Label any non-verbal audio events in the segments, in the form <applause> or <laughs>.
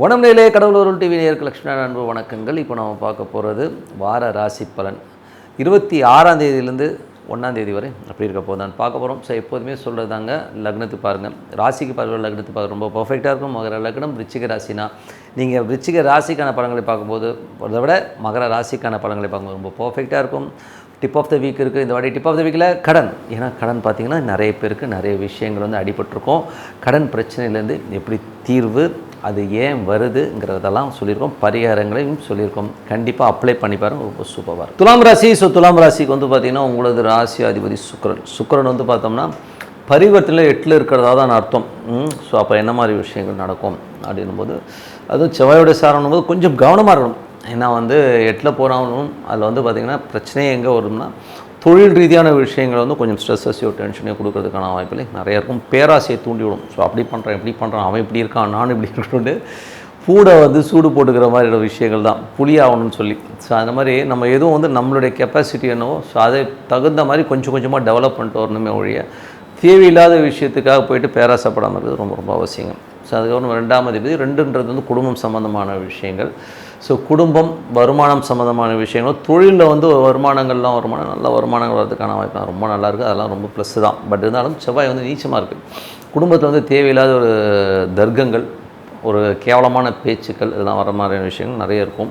வனம்நிலையே கடவுளூர் TV நேருக்கு லட்சுமண அன்பு வணக்கங்கள். இப்போ நம்ம பார்க்க போகிறது வார ராசி பலன். இருபத்தி ஆறாம் தேதியிலேருந்து ஒன்றாந்தேதி வரை அப்படி இருக்க போதான் பார்க்க போகிறோம் ஸோ எப்போதுமே சொல்கிறது தாங்க லக்னத்துக்கு பாருங்கள் ராசிக்கு பார்க்குற லக்னத்துக்கு பார்க்க ரொம்ப பர்ஃபெக்டாக இருக்கும். மகர லக்னம் விருச்சிக ராசினா. நீங்கள் விருச்சிக ராசிக்கான படங்களை பார்க்கும்போது அதை விட மகர ராசிக்கான படங்களை பார்க்கும்போது ரொம்ப பர்ஃபெக்டாக இருக்கும். டிப் ஆஃப் த வீக் இருக்குது இந்த வாட்டி டிப் ஆஃப் த வீக்கில் கடன். ஏன்னா கடன் பார்த்திங்கன்னா நிறைய பேருக்கு நிறைய விஷயங்கள் வந்து அடிபட்டிருக்கும். கடன் பிரச்சனையிலேருந்து எப்படி தீர்வு அது ஏன் வருதுங்கிறதெல்லாம் சொல்லியிருக்கோம். பரிகாரங்களையும் சொல்லியிருக்கோம். கண்டிப்பாக அப்ளை பண்ணி பாருங்க ரொம்ப சூப்பராக இருக்கும். துலாம் ராசி ஸோ துலாம் ராசிக்கு வந்து பார்த்திங்கன்னா உங்களது ராசி அதிபதி சுக்கரன். சுக்கரன் வந்து பார்த்தோம்னா பரிவர்த்தனையில் எட்டில் இருக்கிறதா தான் அர்த்தம். ஸோ அப்போ என்ன மாதிரி விஷயங்கள் நடக்கும் அப்படின்னும் போது அதுவும் செவ்வாயோட சாரணும் போது கொஞ்சம் கவனமாக இருக்கணும். ஏன்னா வந்து எட்டில் போனாலும் அதில் வந்து பார்த்திங்கன்னா பிரச்சனையே எங்கே வரும்னா தொழில் ரீதியான விஷயங்கள் வந்து கொஞ்சம் ஸ்ட்ரெஸ்ஸஸையோ டென்ஷனையோ கொடுக்கறதுக்கான வாய்ப்பில்லை நிறைய இருக்கும். பேராசையை தூண்டிவிடும் ஸோ அப்படி பண்ணுறான் இப்படி பண்ணுறான் அவன் இப்படி இருக்கான் நான் இப்படி இருக்கணும்னு கூட வந்து சூடு போட்டுக்கிற மாதிரியான விஷயங்கள் தான். புளி ஆகணும்னு சொல்லி. ஸோ அந்த மாதிரி நம்ம எதுவும் வந்து நம்மளுடைய கெப்பாசிட்டி என்னவோ ஸோ அதை தகுந்த மாதிரி கொஞ்சம் கொஞ்சமாக டெவலப் பண்ணிட்டு வரணுமே ஒழிய தேவையில்லாத விஷயத்துக்காக போயிட்டு பேராசைப்படாமல் இருக்கிறது ரொம்ப ரொம்ப அவசியம் ஸோ அதுக்கப்புறம் ரெண்டாம் அதிபதி ரெண்டுன்றது வந்து குடும்பம் சம்மந்தமான விஷயங்கள். ஸோ குடும்பம் வருமானம் சம்மந்தமான விஷயங்கள். தொழிலில் வந்து வருமானங்கள்லாம் வருமானம் நல்ல வருமானங்கள் வரதுக்கான வாய்ப்பு ரொம்ப நல்லா இருக்குது அதெல்லாம் ரொம்ப ப்ளஸ் தான். பட் இருந்தாலும் செவ்வாய் வந்து நீச்சமாக இருக்குது குடும்பத்தில் வந்து தேவையில்லாத ஒரு தர்க்கங்கள் ஒரு கேவலமான பேச்சுக்கள் இதெல்லாம் வர மாதிரியான விஷயங்கள் நிறைய இருக்கும்.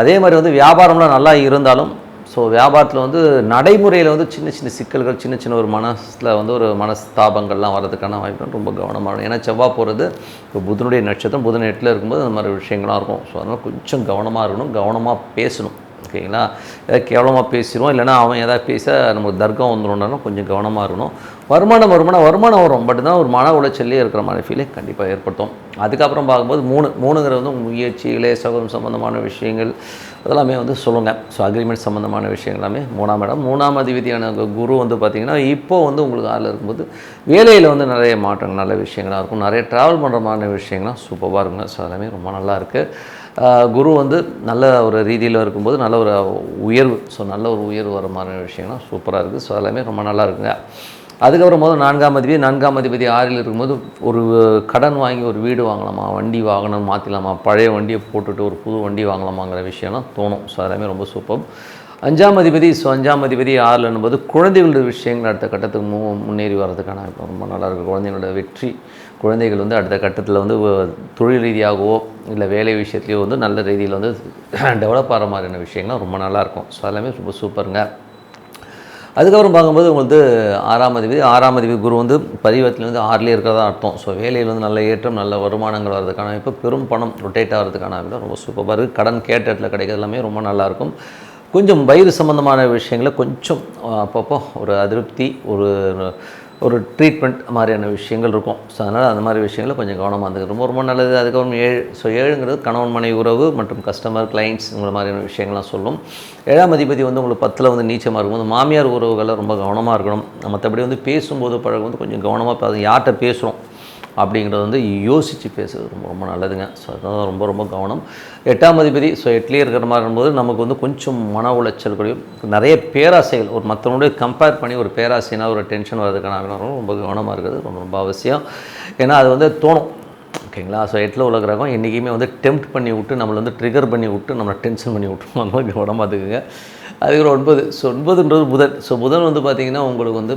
அதே மாதிரி வந்து வியாபாரம்லாம் நல்லா இருந்தாலும் ஸோ வியாபாரத்தில் வந்து நடைமுறையில் வந்து சின்ன சின்ன சிக்கல்கள் சின்ன சின்ன ஒரு மனசில் வந்து ஒரு மனஸ்தாபங்கள்லாம் வரதுக்கான வாய்ப்பு ரொம்ப கவனமாக இருக்கும். ஏன்னா செவ்வாய் போகிறது இப்போ புதனுடைய நட்சத்திரம் புதன் எட்டில் இருக்கும்போது அந்த மாதிரி விஷயங்கள்லாம் இருக்கும். ஸோ அதனால் கொஞ்சம் கவனமாக இருக்கணும் கவனமாக பேசணும். ஓகேங்களா? ஏதாவது கேவலமாக பேசிடுவோம். இல்லைனா அவன் எதாவது பேச நமக்கு தர்க்கம் வந்துடும்னாலும் கொஞ்சம் கவனமாக இருக்கணும். வருமானம் வருமானம் வருமானம் வரும். பட் தான் ஒரு மன உளைச்சல்லே இருக்கிற மாதிரி ஃபீலே கண்டிப்பாக ஏற்படுத்தும். அதுக்கப்புறம் பார்க்கும்போது மூணு மூணுங்கிறது வந்து முயற்சிகளே இளைய சகோதரம் சம்மந்தமான விஷயங்கள் அதெல்லாமே வந்து சொல்லுங்கள் ஸோ அக்ரிமெண்ட் சம்மந்தமான விஷயங்கள் எல்லாமே மூணாம் இடம். மூணாம் அதிபதியான குரு வந்து பார்த்திங்கன்னா இப்போ வந்து உங்களுக்கு ஆளில் இருக்கும்போது வேலையில் வந்து நிறைய மாற்றங்கள் நல்ல விஷயங்களாக இருக்கும். நிறைய ட்ராவல் பண்ணுற மாதிரி விஷயங்கள்லாம் சூப்பராக இருக்குங்க. ஸோ எல்லாமே ரொம்ப நல்லா இருக்குது குரு வந்து நல்ல ஒரு ரீதியில் இருக்கும்போது நல்ல ஒரு உயர்வு. ஸோ நல்ல ஒரு உயர்வு வர மாதிரி விஷயம்லாம் சூப்பராக இருக்குது ஸோ எல்லாமே ரொம்ப நல்லா இருக்குங்க. அதுக்கப்புறம் போது நான்காம் அதிபதி நான்காம் அதிபதி ஆறில் இருக்கும்போது ஒரு கடன் வாங்கி ஒரு வீடு வாங்கலாமா வண்டி வாங்கணும் மாற்றிடலாமா பழைய வண்டியை போட்டுட்டு ஒரு புது வண்டி வாங்கலாமாங்கிற விஷயம்லாம் தோணும். ஸோ எல்லாமே ரொம்ப சூப்பர். அஞ்சாம் அதிபதி ஸோ அஞ்சாம் அதிபதி ஆறில் என்பது குழந்தைகளோட விஷயங்கள் அடுத்த கட்டத்துக்கு மு முன்னேறி வர்றதுக்கான ரொம்ப நல்லாயிருக்கும் குழந்தைங்களோட வெற்றி குழந்தைகள் வந்து அடுத்த கட்டத்தில் வந்து தொழில் ரீதியாகவோ இல்லை வேலை விஷயத்துலையோ வந்து நல்ல ரீதியில் வந்து <clears throat> டெவலப் ஆகிற மாதிரியான விஷயங்கள்லாம் ரொம்ப நல்லாயிருக்கும் ஸோ எல்லாமே ரொம்ப சூப்பருங்க. அதுக்கப்புறம் பார்க்கும்போது உங்களுக்கு ஆறாம் அதிபதி ஆறாம் அதிபதி குரு வந்து பரிவர்த்தில் வந்து ஆறுலேயே இருக்கிறதா அர்த்தம். ஸோ வேலையில் வந்து நல்ல ஏற்றம் நல்ல வருமானங்கள் வர்றதுக்கான இப்போ பெரும் பணம் ரொட்டேட் ஆகிறதுக்கான ரொம்ப சூப்பராக இருக்குது கடன் கேட்ட இடத்துல கிடைக்கிறது எல்லாமே ரொம்ப நல்லாயிருக்கும் கொஞ்சம் வயிறு சம்மந்தமான விஷயங்களை கொஞ்சம் அப்பப்போ ஒரு அதிருப்தி ஒரு ஒரு ட்ரீட்மெண்ட் மாதிரியான விஷயங்கள் இருக்கும். ஸோ அதனால் அந்த மாதிரி விஷயங்களை கொஞ்சம் கவனமாக இருந்தது ரொம்ப ரொம்ப நல்லது. அதுக்கப்புறம் ஏழு ஸோ ஏழுங்கிறது கணவன் மனை உறவு மற்றும் கஸ்டமர் கிளைண்ட்ஸ் இந்த மாதிரியான விஷயங்கள்லாம் சொல்லும். ஏழாம் அதிபதி வந்து உங்களுக்கு பத்தில் வந்து நீச்சமாக இருக்கும்போது மாமியார் உறவுகளை ரொம்ப கவனமாக இருக்கணும். மற்றபடி வந்து பேசும்போது பழகும் வந்து கொஞ்சம் கவனமாக யார்கிட்ட பேசுகிறோம் அப்படிங்கிறது வந்து யோசித்து பேசுகிறது ரொம்ப ரொம்ப நல்லதுங்க. ஸோ அதுதான் ரொம்ப ரொம்ப கவனம். எட்டாம் அதிபதி ஸோ எட்லேயே இருக்கிற மாதிரி இருக்கும்போது நமக்கு வந்து கொஞ்சம் மன உளைச்சல்களையும் நிறைய பேராசைகள் ஒரு மற்றவனுடைய கம்பேர் பண்ணி ஒரு பேராசைனா ஒரு டென்ஷன் வர்றதுக்கான ரொம்ப கவனமாக இருக்கிறது ரொம்ப ரொம்ப அவசியம். ஏன்னா அது வந்து தோணும். ஓகேங்களா? ஸோ எட்டில் உள்ள கிரகம் என்றைக்குமே வந்து டெம்ப்ட் பண்ணி விட்டு நம்மளை வந்து ட்ரிகர் பண்ணி விட்டு நம்மளை டென்ஷன் பண்ணி விட்டு அந்த மாதிரி கவனமாக இருக்குங்க. அதுக்கப்புறம் ஒன்பது. ஸோ ஒன்பதுன்றது புதன். ஸோ புதன் வந்து பார்த்திங்கன்னா உங்களுக்கு வந்து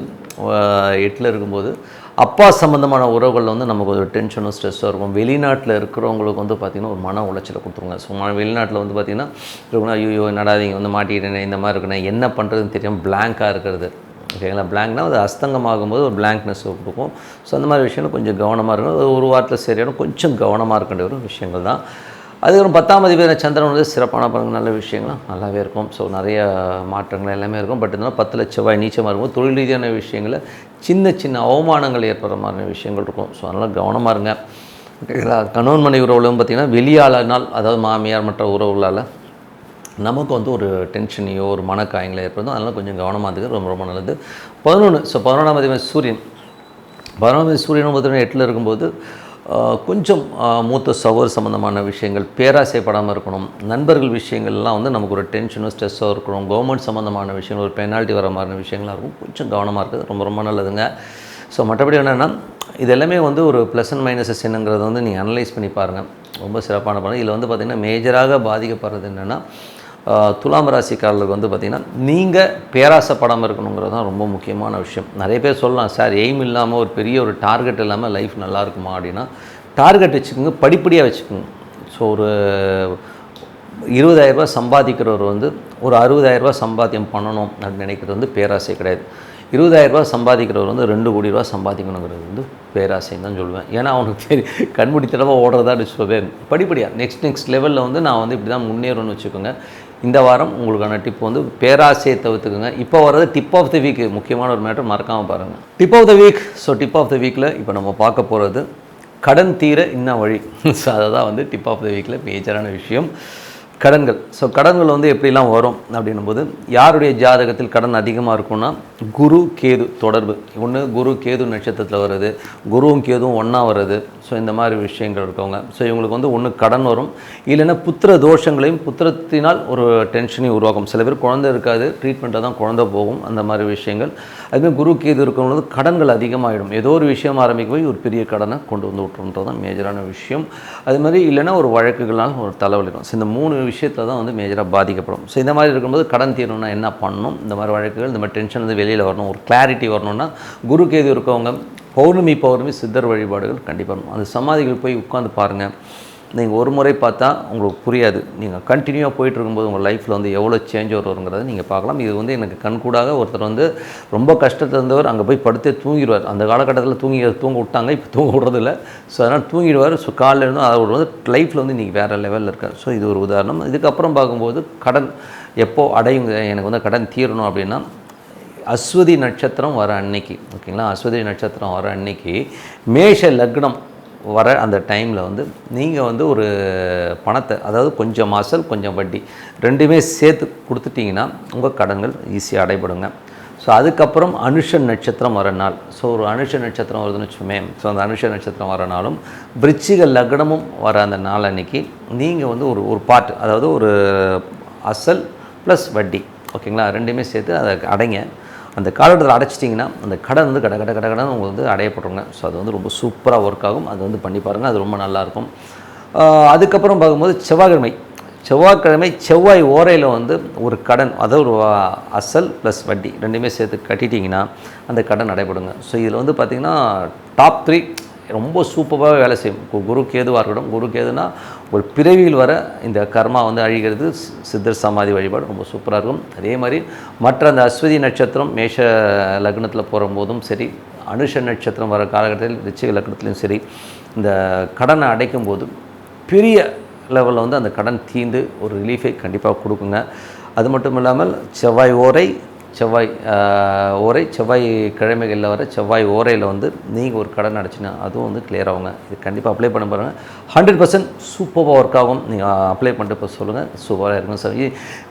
எட்டில் இருக்கும்போது அப்பா சம்மந்தமான உறவுகளில் வந்து நமக்கு ஒரு டென்ஷனும் ஸ்ட்ரெஸ்ஸும் இருக்கும். வெளிநாட்டில் இருக்கிறவங்களுக்கு வந்து பார்த்திங்கன்னா ஒரு மன உளைச்சலை கொடுத்துருங்க ஸோ வெளிநாட்டில் வந்து பார்த்திங்கன்னா இருக்கணும் ஐயோ நடாதீங்க வந்து மாட்டிக்கிட்டேனே இந்த மாதிரி இருக்கணும் என்ன பண்ணுறதுன்னு தெரியும் பிளாங்காக இருக்கிறது. ஓகேங்களா பிளாங்க்னா அது அஸ்தங்கமாகும்போது ஒரு பிளாங்க்னஸ் கொடுக்கும். ஸோ அந்த மாதிரி விஷயங்கள் கொஞ்சம் கவனமாக இருக்கணும். ஒரு வாரத்தில் சரியான கொஞ்சம் கவனமாக இருக்க ஒரு விஷயங்கள் தான். அதுக்கப்புறம் பத்தாம் அதிபதி சந்திரன் வந்து சிறப்பான பலன்கள் நல்ல விஷயங்களும் நல்லாவே இருக்கும். ஸோ நிறைய மாற்றங்கள் எல்லாமே இருக்கும். பட் இருந்தாலும் பத்து லட்ச ரூபாய் நீச்சமாக இருக்கும் தொழில் ரீதியான விஷயங்களில் சின்ன சின்ன அவமானங்கள் ஏற்படுற மாதிரியான விஷயங்கள் இருக்கும். ஸோ அதனால் கவனமாக இருங்க. கணவன் மனைவி உறவுகளும் பார்த்திங்கன்னா வெளியாளனால் அதாவது மாமியார் மற்ற உறவுகளால் நமக்கு வந்து ஒரு டென்ஷனையோ ஒரு மனக்காயங்களோ ஏற்படுதோ. அதனால் கொஞ்சம் கவனமாக இருக்குது ரொம்ப ரொம்ப நல்லது. பதினொன்று ஸோ பதினொன்றாம் அதிபதி சூரியன். பதினொன்றாம் சூரியனும் பார்த்தீங்கன்னா எட்டில் இருக்கும்போது கொஞ்சம் மூத்த சகோதர சம்மந்தமான விஷயங்கள் பேராசைப்படாமல் இருக்கணும். நண்பர்கள் விஷயங்கள்லாம் வந்து நமக்கு ஒரு டென்ஷனும் ஸ்ட்ரெஸ்ஸோ இருக்கணும். கவர்மெண்ட் சம்மந்தமான விஷயங்கள் ஒரு பெனால்ட்டி வர மாதிரி விஷயங்களாக இருக்கும். கொஞ்சம் கவனமாக இருக்குது ரொம்ப ரொம்ப நல்லதுங்க. ஸோ மற்றபடி என்னென்னா இது எல்லாமே வந்து ஒரு ப்ளஸ் அண்ட் மைனஸஸ் என்னங்கிறத வந்து நீங்கள் அனலைஸ் பண்ணி பாருங்கள் ரொம்ப சிறப்பான பலன் இதில் வந்து பார்த்திங்கன்னா மேஜராக பாதிக்கப்படுறது என்னென்னா துலாம் ராசிக்காரர்களுக்கு வந்து பார்த்திங்கன்னா நீங்கள் பேராசைப்படாமல் இருக்கணுங்கிறது தான் ரொம்ப முக்கியமான விஷயம். நிறைய பேர் சொல்லலாம் சார் எய்ம் இல்லாமல் ஒரு பெரிய ஒரு டார்கெட் இல்லாமல் லைஃப் நல்லா இருக்குமா? அப்படின்னா டார்கெட் வச்சுக்கோங்க படிப்படியாக வச்சுக்கோங்க. ஸோ ஒரு இருபதாயிரரூபா சம்பாதிக்கிறவர் வந்து ஒரு அறுபதாயிரரூபா சம்பாத்தியம் பண்ணணும் அப்படின்னு நினைக்கிறது வந்து பேராசை கிடையாது. இருபதாயிரரூபா சம்பாதிக்கிறவர் வந்து ரெண்டு கோடி ரூபா சம்பாதிக்கணுங்கிறது வந்து பேராசைன்னு தான் சொல்லுவேன். ஏன்னா அவனுக்கு சரி கண்மூடித்தனமாக ஓடுறதா சொல்லுவேன் படிப்படியாக நெக்ஸ்ட் நெக்ஸ்ட் லெவலில் வந்து நான் வந்து இப்படி தான் முன்னேறணும்னு வச்சுக்கோங்க. இந்த வாரம் உங்களுக்கான டிப் வந்து பேராசையை தவிர்த்துக்குங்க. இப்போ வர்றது டிப் ஆஃப் த வீக் முக்கியமான ஒரு மேட்டர் மறக்காமல் பாருங்கள் tip of the week so tip of the வீக்கில் இப்போ நம்ம பார்க்க போகிறது கடன் தீர இன்ன வழி. <laughs> ஸோ அதை தான் வந்து டிப் ஆஃப் த வீக்கில் மேஜரான விஷயம். கடன்கள். ஸோ கடன்கள் வந்து எப்படிலாம் வரும் அப்படின்னும் போது யாருடைய ஜாதகத்தில் கடன் அதிகமாக இருக்கும்னா குரு கேது தொடர்பு. ஒன்று குரு கேது நட்சத்திரத்தில் வருது. குருவும் கேதுவும் ஒன்றா வருது. ஸோ இந்த மாதிரி விஷயங்கள் இருக்கவங்க. ஸோ இவங்களுக்கு வந்து ஒன்று கடன் வரும். இல்லைன்னா புத்திர தோஷங்களையும் புத்திரத்தினால் ஒரு டென்ஷனையும் உருவாக்கும். சில பேர் குழந்தை இருக்காது. ட்ரீட்மெண்ட்டில் தான் குழந்தை போகும். அந்த மாதிரி விஷயங்கள். அதுமாதிரி குரு கேது இருக்கவங்களுக்கு கடன்கள் அதிகமாகிடும் ஏதோ ஒரு விஷயம் ஆரம்பிக்க போய் ஒரு பெரிய கடனை கொண்டு வந்து விட்டுருன்றது தான் மேஜரான விஷயம். அது மாதிரி இல்லைன்னா ஒரு வழக்குகளால் ஒரு தலைவலிக்கும் ஸோ இந்த மூணு விஷயத்தில் தான் வந்து மேஜராக பாதிக்கப்படும். ஸோ இந்த மாதிரி இருக்கும்போது கடன் தீரணும்னா என்ன பண்ணணும்? இந்த மாதிரி வழக்குகள் இந்த மாதிரி டென்ஷன் வந்து வெளியில் வரணும் ஒரு கிளாரிட்டி வரணும்னா குரு கேது இருக்கவங்க பௌர்ணமி பௌர்ணமி சித்தர் வழிபாடுகள் கண்டிப்பாக அந்த சமாதிகள் போய் உட்காந்து பாருங்கள் நீங்கள் ஒரு முறை பார்த்தா உங்களுக்கு புரியாது. நீங்கள் கண்டினியூவாக போயிட்டு இருக்கும்போது உங்கள் லைஃப்பில் வந்து எவ்வளோ சேஞ்ச் வருங்கிறத நீங்கள் பார்க்கலாம். இது வந்து எனக்கு கண்கூடாக ஒருத்தர் வந்து ரொம்ப கஷ்டத்தில் இருந்தவர் அங்கே போய் படுத்தே தூங்கிடுவார். அந்த காலகட்டத்தில் தூங்கி தூங்க விட்டாங்க இப்போ தூங்க விடுறதில்ல. ஸோ அதனால் தூங்கிடுவார். ஸோ காலில் இருந்தும் அவர் வந்து லைஃப்பில் வந்து நீங்கள் வேறு லெவலில் இருக்கார். ஸோ இது ஒரு உதாரணம். இதுக்கப்புறம் பார்க்கும்போது கடன் எப்போது அடையுங்க எனக்கு வந்து கடன் தீரணும் அப்படின்னா அஸ்வதி நட்சத்திரம் வர அன்னைக்கு ஓகேங்களா? அஸ்வதி நட்சத்திரம் வர அன்னைக்கு மேஷ லக்னம் வர அந்த டைமில் வந்து நீங்கள் வந்து ஒரு பணத்தை அதாவது கொஞ்சம் மாசல் கொஞ்சம் வட்டி ரெண்டுமே சேர்த்து கொடுத்துட்டிங்கன்னா உங்கள் கடன்கள் ஈஸியாக அடைபடுங்க. ஸோ அதுக்கப்புறம் அனுஷ நட்சத்திரம் வர நாள். ஸோ ஒரு அனுஷ நட்சத்திரம் வருதுன்னு வச்சுமே ஸோ அந்த அனுஷ நட்சத்திரம் வர நாளும் விருச்சிக லக்னமும் வர அந்த நாள் அன்னைக்கு நீங்கள் வந்து ஒரு ஒரு பாட்டு அதாவது ஒரு அசல் ப்ளஸ் வட்டி ஓகேங்களா? ரெண்டுமே சேர்த்து அதை அடைங்க. அந்த காலகட்டத்தில் அடைச்சிட்டிங்கன்னா அந்த கடன் வந்து கட கட கட கடன் உங்களுக்கு வந்து அடையப்பட்டுருங்க. ஸோ அது வந்து ரொம்ப சூப்பராக ஒர்க் ஆகும். அது வந்து பண்ணி பாருங்கள் அது ரொம்ப நல்லாயிருக்கும் அதுக்கப்புறம் பார்க்கும்போது செவ்வாய்க்கிழமை. செவ்வாய்க்கிழமை செவ்வாய் ஓரையில் வந்து ஒரு கடன் அதாவது ஒரு அசல் ப்ளஸ் வட்டி ரெண்டுமே சேர்த்து கட்டிட்டிங்கன்னா அந்த கடன் அடைபடுங்க ஸோ இதில் வந்து பார்த்திங்கன்னா டாப் த்ரீ ரொம்ப சூப்பராக வேலை செய்யும். கு- குரு கேதுவாக இருக்கட்டும் குரு கேதுனா ஒரு பிறவியில் வர இந்த கர்மா வந்து அழிகிறது சி- சித்தர் சமாதி வழிபாடு ரொம்ப சூப்பராக இருக்கும். அதே மாதிரி மற்ற அந்த அஸ்வதி நட்சத்திரம் மேஷ லக்னத்தில் போகும்போதும் சரி அனுஷ நட்சத்திரம் வர காலகட்டத்தில் ரிச்சிக லக்னத்துலையும் சரி இந்த கடனை அடைக்கும் போது பெரிய லெவலில் வந்து அந்த கடன் தீர்ந்து ஒரு ரிலீஃபை கண்டிப்பாக கொடுக்குங்க. அது மட்டும் இல்லாமல் செவ்வாய் ஓரை செவ்வாய் ஓரை செவ்வாய் கிழமைகளில் வர செவ்வாய் ஓரையில் வந்து நீங்கள் ஒரு கடன் அடைச்சினா அதுவும் வந்து கிளியர் ஆகுங்க. இது கண்டிப்பாக அப்ளை பண்ண பாருங்கள் ஹண்ட்ரட் பர்சன்ட் சூப்பராக ஒர்க் ஆகும். நீங்கள் அப்ளை பண்ணிட்டு இப்போ சொல்லுங்கள் சூப்பராக இருக்கும் சார்.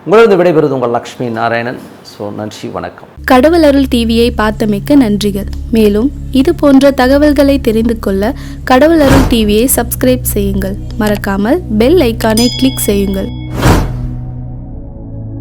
உங்களது விடைபெறுவது உங்கள் லக்ஷ்மி நாராயணன். ஸோ நன்றி வணக்கம். கடவுள் அருள் டிவியை பார்த்தமைக்க நன்றிகள். மேலும் இது போன்ற தகவல்களை தெரிந்து கொள்ள கடவுள் அருள் டிவியை சப்ஸ்கிரைப் செய்யுங்கள். மறக்காமல் பெல் ஐக்கானை கிளிக் செய்யுங்கள்.